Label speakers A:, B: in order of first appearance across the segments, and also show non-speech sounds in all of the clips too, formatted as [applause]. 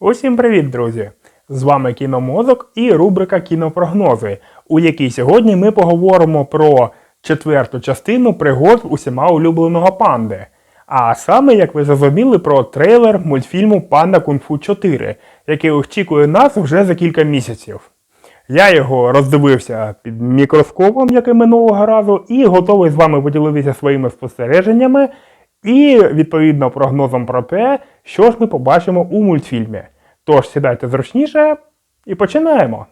A: Усім привіт, друзі! З вами Кіномозок і рубрика Кінопрогнози, у якій сьогодні ми поговоримо про четверту частину пригод усіма улюбленого панди. А саме, як ви зрозуміли, про трейлер мультфільму Панда Кунг-Фу 4, який очікує нас вже за кілька місяців. Я його роздивився під мікроскопом, як і минулого разу, і готовий з вами поділитися своїми спостереженнями і відповідно прогнозом про те, що ж ми побачимо у мультфільмі. Тож сідайте зручніше і починаємо.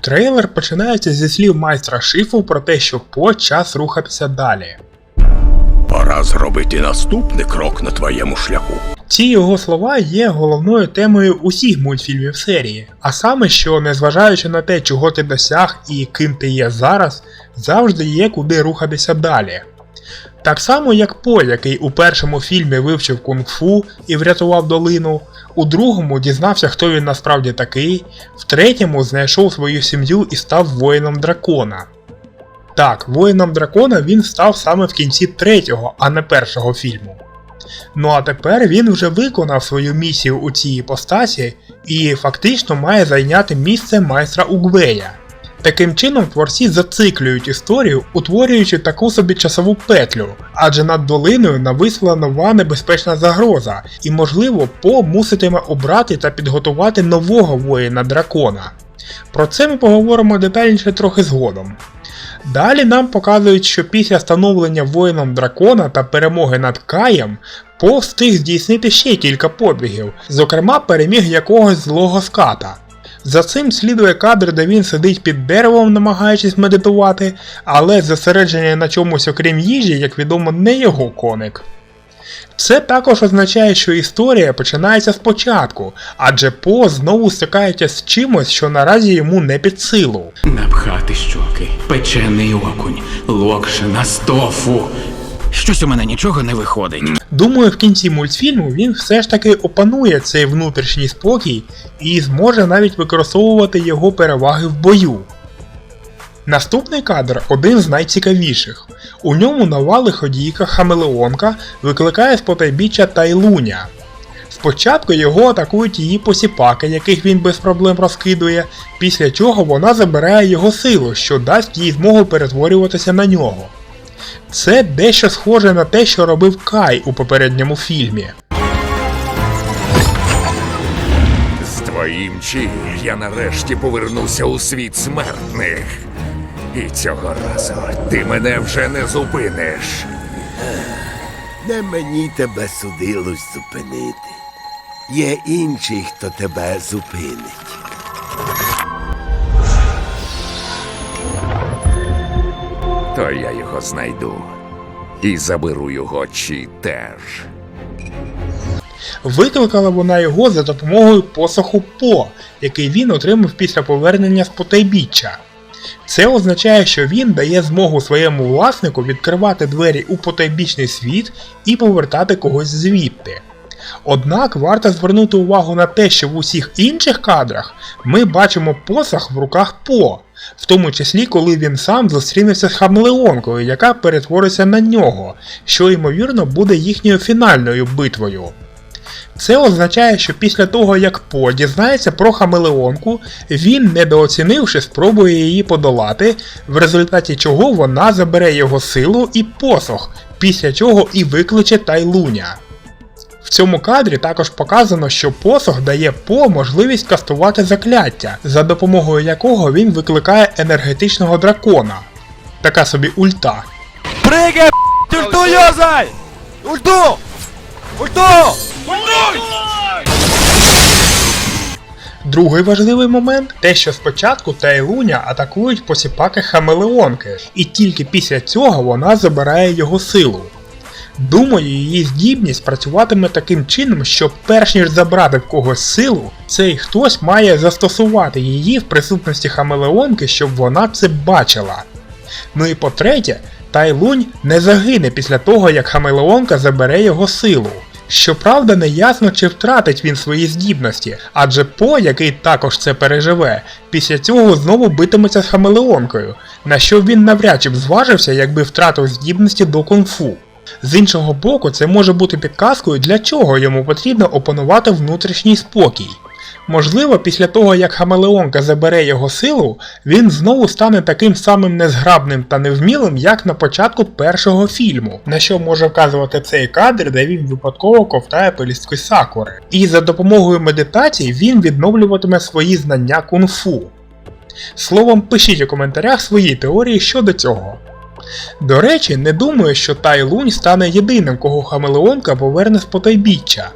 A: Трейлер починається зі слів майстра шифу про те, що по час рухатися далі.
B: Пора зробити наступний крок на твоєму шляху.
A: Ці його слова є головною темою усіх мультфільмів серії, а саме, що незважаючи на те, чого ти досяг і ким ти є зараз, завжди є куди рухатися далі. Так само, як По, який у першому фільмі вивчив кунг-фу і врятував долину, у другому дізнався, хто він насправді такий, в третьому знайшов свою сім'ю і став воїном дракона. Так, воїном дракона він став саме в кінці третього, а не першого фільму. Ну а тепер він вже виконав свою місію у цій іпостасі і фактично має зайняти місце майстра Угвея. Таким чином творці зациклюють історію, утворюючи таку собі часову петлю, адже над долиною нависла нова небезпечна загроза, і можливо По муситиме обрати та підготувати нового воїна дракона. Про це ми поговоримо детальніше трохи згодом. Далі нам показують, що після становлення воїном дракона та перемоги над Каєм По встиг здійснити ще кілька подвигів, зокрема переміг якогось злого ската. За цим слідує кадр, де він сидить під деревом, намагаючись медитувати, але зосередження на чомусь окрім їжі, як відомо, не його коник. Це також означає, що історія починається спочатку, адже По знову стикається з чимось, що наразі йому не під силу.
C: Напхати щоки, печений окунь, локшина з тофу. Щось у мене нічого не виходить.
A: Думаю, в кінці мультфільму він все ж таки опанує цей внутрішній спокій і зможе навіть використовувати його переваги в бою. Наступний кадр один з найцікавіших. У ньому нова лиходійка Хамелеонка викликає з потайбіччя Тайлуня. Спочатку його атакують її посіпаки, яких він без проблем розкидує, після чого вона забирає його силу, що дасть їй змогу перетворюватися на нього. Це дещо схоже на те, що робив Кай у попередньому фільмі.
B: З твоїм чи я нарешті повернуся у світ смертних. І цього разу ти мене вже не зупиниш.
D: Не мені тебе судилось зупинити. Є інший, хто тебе зупинить.
B: То я його знайду. І заберу його чи теж.
A: Викликала вона його за допомогою посоху По, який він отримав після повернення з потайбіччя. Це означає, що він дає змогу своєму власнику відкривати двері у потайбічний світ і повертати когось звідти. Однак варто звернути увагу на те, що в усіх інших кадрах ми бачимо посох в руках По, в тому числі коли він сам зустрінеться з Хамелеонкою, яка перетвориться на нього, що ймовірно буде їхньою фінальною битвою. Це означає, що після того, як По дізнається про Хамелеонку, він, недооцінивши, спробує її подолати, в результаті чого вона забере його силу і посох, після чого і викличе Тайлуня. В цьому кадрі також показано, що посох дає По можливість кастувати закляття, за допомогою якого він викликає енергетичного дракона. Така собі ульта.
E: Прыгай, ульту юзай! Ульту! Ульту!
A: Другий важливий момент те, що спочатку Тайлуня атакують посіпаки Хамелеонки, і тільки після цього вона забирає його силу. Думаю, її здібність працюватиме таким чином, що перш ніж забрати в когось силу, цей хтось має застосувати її в присутності Хамелеонки, щоб вона це бачила. Ну і по-третє, Тайлунь не загине після того, як Хамелеонка забере його силу. Щоправда, не ясно, чи втратить він свої здібності, адже По, який також це переживе, після цього знову битиметься з хамелеонкою, на що він навряд чи б зважився, якби втратив здібності до кунг-фу. З іншого боку, це може бути підказкою, для чого йому потрібно опанувати внутрішній спокій. Можливо, після того, як Хамелеонка забере його силу, він знову стане таким самим незграбним та невмілим, як на початку першого фільму, на що може вказувати цей кадр, де він випадково ковтає пелістки сакури. І за допомогою медитації він відновлюватиме свої знання кунг-фу. Словом, пишіть у коментарях свої теорії щодо цього. До речі, не думаю, що Тай Лунь стане єдиним, кого Хамелеонка поверне з потайбіччя.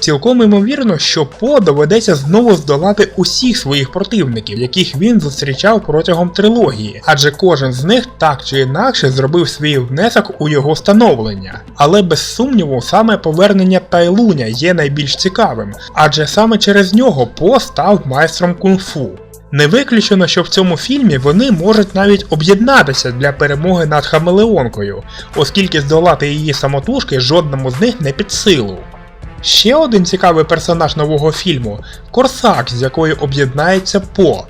A: Цілком ймовірно, що По доведеться знову здолати усіх своїх противників, яких він зустрічав протягом трилогії, адже кожен з них так чи інакше зробив свій внесок у його становлення. Але без сумніву, саме повернення Тайлуня є найбільш цікавим, адже саме через нього По став майстром кунг-фу. Не виключено, що в цьому фільмі вони можуть навіть об'єднатися для перемоги над Хамелеонкою, оскільки здолати її самотужки жодному з них не під силу. Ще один цікавий персонаж нового фільму Корсак, з якою об'єднається По.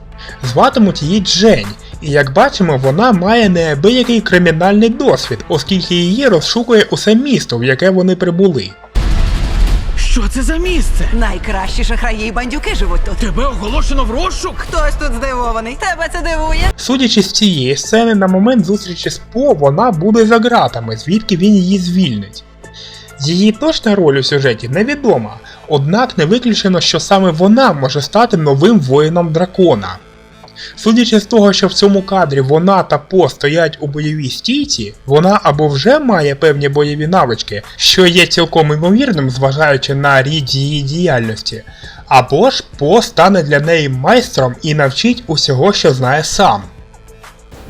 A: Зватимуть її Джень, і як бачимо, вона має неабиякий кримінальний досвід, оскільки її розшукує усе місто, в яке вони прибули.
C: Що це за місце?
F: Найкращі шахраї і бандюки живуть тут.
C: Тебе оголошено в розшук?
F: Хтось тут здивований. Тебе це дивує?
A: Судячи з цієї сцени, на момент зустрічі з По вона буде за ґратами, звідки він її звільнить. Її точна роль у сюжеті невідома, однак не виключено, що саме вона може стати новим воїном дракона. Судячи з того, що в цьому кадрі вона та По стоять у бойовій стійці, вона або вже має певні бойові навички, що є цілком імовірним, зважаючи на рід її діяльності, або ж По стане для неї майстром і навчить усього, що знає сам.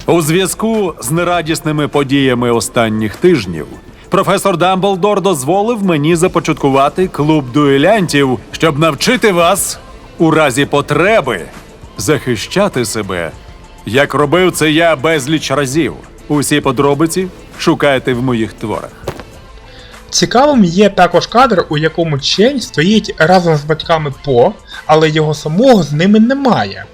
G: У зв'язку з нерадісними подіями останніх тижнів професор Дамблдор дозволив мені започаткувати клуб дуелянтів, щоб навчити вас у разі потреби захищати себе, як робив це я безліч разів. Усі подробиці шукайте в моїх творах.
A: Цікавим є також кадр, у якому Чень стоїть разом з батьками По, але його самого з ними немає.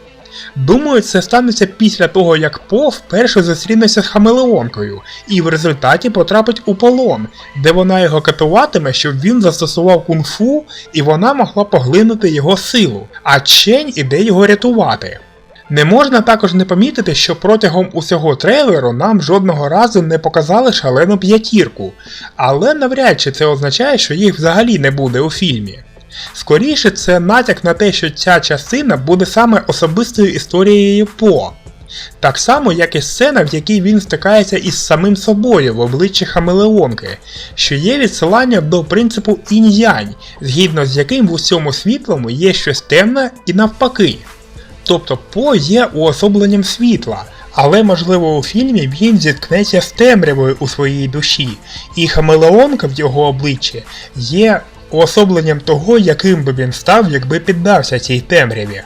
A: Думаю, це станеться після того, як По вперше зустрінеться з Хамелеонкою і в результаті потрапить у полон, де вона його катуватиме, щоб він застосував кунг-фу і вона могла поглинути його силу, а Чень іде його рятувати. Не можна також не помітити, що протягом усього трейлеру нам жодного разу не показали шалену п'ятірку, але навряд чи це означає, що їх взагалі не буде у фільмі. Скоріше, це натяк на те, що ця частина буде саме особистою історією По. Так само, як і сцена, в якій він стикається із самим собою в обличчі Хамелеонки, що є відсилання до принципу інь-янь, згідно з яким в усьому світлому є щось темне і навпаки. Тобто По є уособленням світла, але можливо у фільмі він зіткнеться з темрявою у своїй душі, і Хамелеонка в його обличчі є уособленням того, яким би він став, якби піддався цій темряві.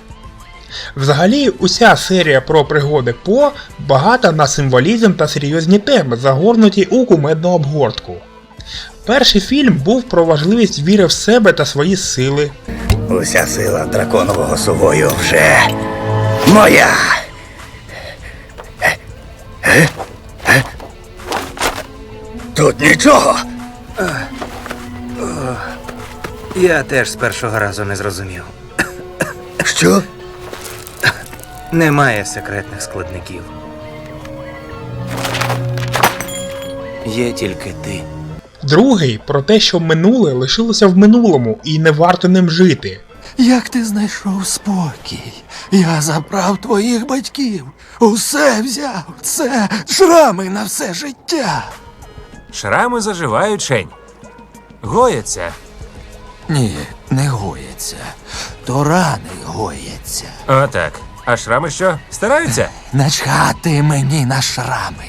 A: Взагалі, уся серія про пригоди По багата на символізм та серйозні теми, загорнуті у кумедну обгортку. Перший фільм був про важливість віри в себе та свої сили,
H: Уся сила драконового сувою вже моя. Е? Е? Е? Тут нічого.
I: Я теж з першого разу не зрозумів.
H: Що?
I: Немає секретних складників. Є тільки ти.
A: Другий про те, що минуле лишилося в минулому і не варто ним жити.
J: Як ти знайшов спокій? Я забрав твоїх батьків. Усе взяв. Це шрами на все життя.
E: Шрами заживають, Шень. Гояться.
J: Ні, не гоїться. То рани гояться.
E: Отак. А шрами що? Стараються? [laughs]
J: Начхати мені на шрами.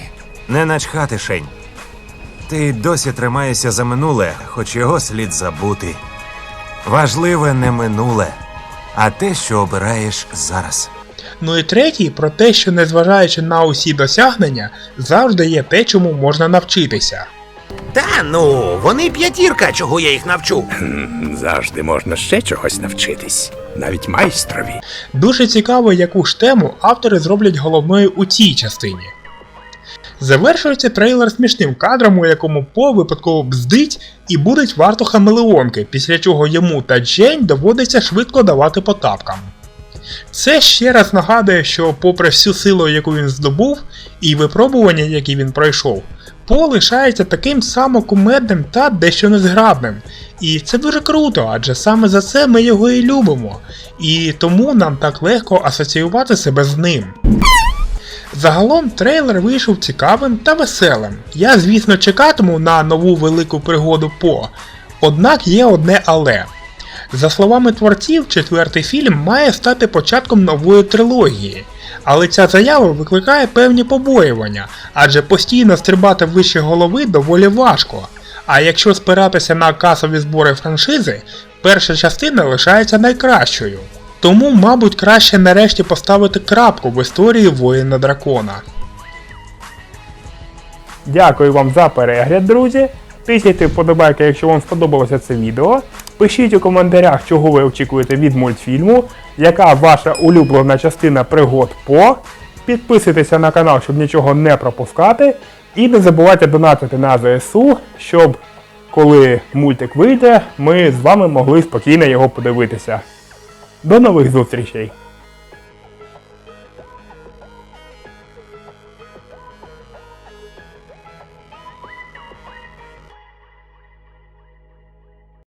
E: Не начхати, Шень. Ти досі тримаєшся за минуле, хоч його слід забути. Важливе не минуле, а те, що обираєш зараз.
A: Ну і третій про те, що незважаючи на усі досягнення, завжди є те, чому можна навчитися.
H: Та ну, вони п'ятірка, чого я їх навчу.
J: Завжди можна ще чогось навчитись, навіть майстрові.
A: Дуже цікаво, яку ж тему автори зроблять головною у цій частині. Завершується трейлер смішним кадром, у якому По випадково бздить і будить варту хамелеонки, після чого йому та Джейн доводиться швидко давати по тапкам. Це ще раз нагадує, що попри всю силу, яку він здобув, і випробування, які він пройшов, По лишається таким само кумедним та дещо незграбним. І це дуже круто, адже саме за це ми його і любимо, і тому нам так легко асоціювати себе з ним. Загалом трейлер вийшов цікавим та веселим. Я, звісно, чекатиму на нову велику пригоду По. Однак є одне але. За словами творців, четвертий фільм має стати початком нової трилогії. Але ця заява викликає певні побоювання, адже постійно стрибати вище голови доволі важко. А якщо спиратися на касові збори франшизи, перша частина лишається найкращою. Тому, мабуть, краще нарешті поставити крапку в історії воїна дракона. Дякую вам за перегляд, друзі. Тисяйте вподобайки, якщо вам сподобалося це відео. Пишіть у коментарях, чого ви очікуєте від мультфільму, яка ваша улюблена частина пригод по. Підписуйтеся на канал, щоб нічого не пропускати. І не забувайте донатити на ЗСУ, щоб коли мультик вийде, ми з вами могли спокійно його подивитися. До нових зустрічей!